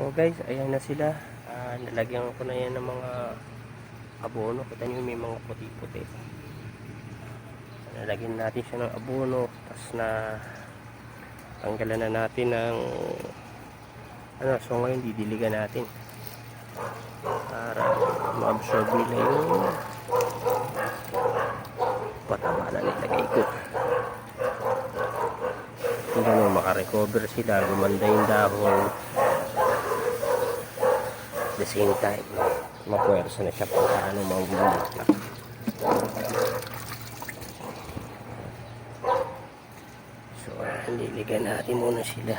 So guys, ayan na sila. Ah, nalagyan ko na yan ng mga abono. Kita nyo may mga puti-puti. Nalagyan natin siya ng abono. Tapos na tanggalan na natin ng ano, so ngayon didiligan natin para ma-absorb nila yung pataba na nilagay ko. Kung gano'n makarecover sila, gumanda yung dahon. The same time, mapuwersa na siya pa ano mawulot So, nililigan natin muna sila.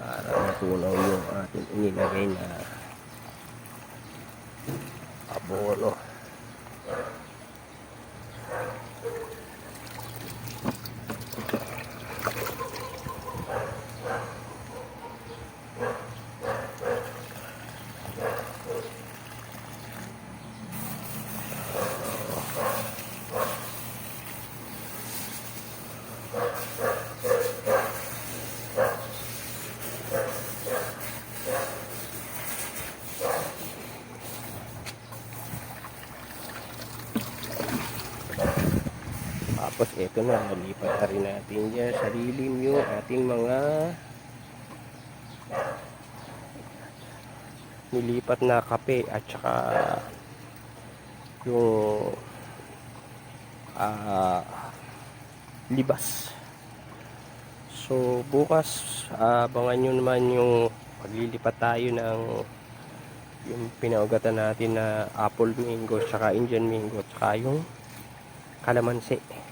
Para matunaw yung ating inilagay na abono. Tapos ito na, nalipat na rin natin dyan sa lilim yung ating mga nilipat na kape at saka yung ah, libas. So bukas ah, abangan nyo naman yung paglilipat tayo ng yung pinaugatan natin na apple mango saka Indian mango saka yung kalamansi.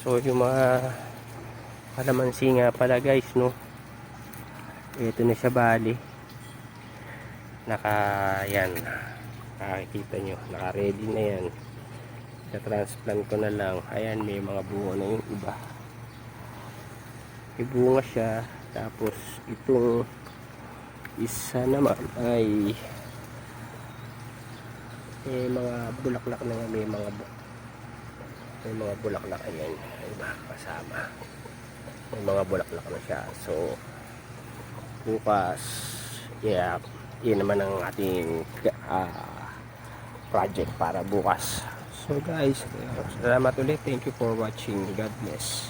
So yung mga kalamansi nga pala guys no. Ito na siya bali. Naka yan. Nakikita nyo. Naka ready na yan. Na-transplant ko na lang. Ayan may mga bunga na yung iba. May siya. Tapos itong isa naman ay may mga bulaklak na nga, may mga may mga bulaklak ayan iba kasama. May mga bulaklak na siya. So bukas yeah yun naman ang ating ah, project para bukas. So guys salamat ulit. Thank you for watching. God bless